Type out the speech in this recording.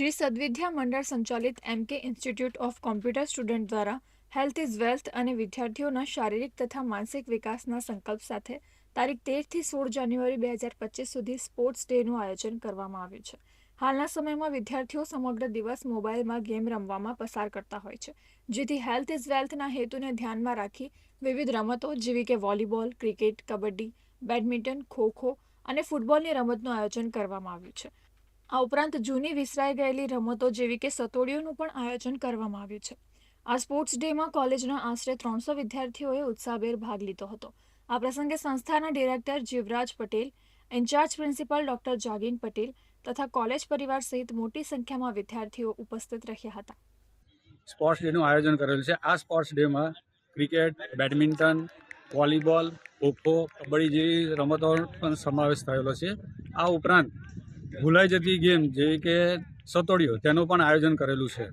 શ્રી સદવિદ્યા મંડળ સંચાલિત M K institute of computer student દ્વારા health is wealth અને વિદ્યાર્થીઓના શારીરિક તથા માનસિક વિકાસના સંકલ્પ સાથે તારીખ તેરથી સોળ જાન્યુઆરી બે હજાર પચીસ સુધી સ્પોર્ટ્સ ડેનું આયોજન કરવામાં આવ્યું છે. હાલના સમયમાં વિદ્યાર્થીઓ સમગ્ર દિવસ મોબાઈલમાં ગેમ રમવામાં પસાર કરતા હોય છે. જેથી હેલ્થ ઇઝ વેલ્થના હેતુને ધ્યાનમાં રાખી વિવિધ રમતો જેવી કે volleyball, cricket, kabaddi, badminton, kho kho અને ફૂટબોલની રમતનું આયોજન કરવામાં આવ્યું છે. આ ઉપરાંત જૂની વિસરાઈ ગયેલી રમતો જેવી કે સતોડીઓનું પણ આયોજન કરવામાં આવ્યું છે. આ સ્પોર્ટ્સ ડેમાં કોલેજના આશરે ત્રણસો વિદ્યાર્થીઓએ ઉત્સાહભેર ભાગ લીધો હતો. આ પ્રસંગે સંસ્થાના director Jivraj Patel, in-charge principal doctor Jagin Patel તથા કોલેજ પરિવાર સહિત મોટી સંખ્યામાં વિદ્યાર્થીઓ ઉપસ્થિત રહ્યા હતા. સ્પોર્ટ્સ ડેનું આયોજન કરેલું છે. આ sports ડેમાં cricket, badminton, volleyball kho-kho kabaddi જેવી રમતોનો પણ સમાવેશ થયેલો છે. આ ઉપરાંત ભૂલાઈ જતી ગેમ જેવી કે સતોડિયો તેનું પણ આયોજન કરેલું છે.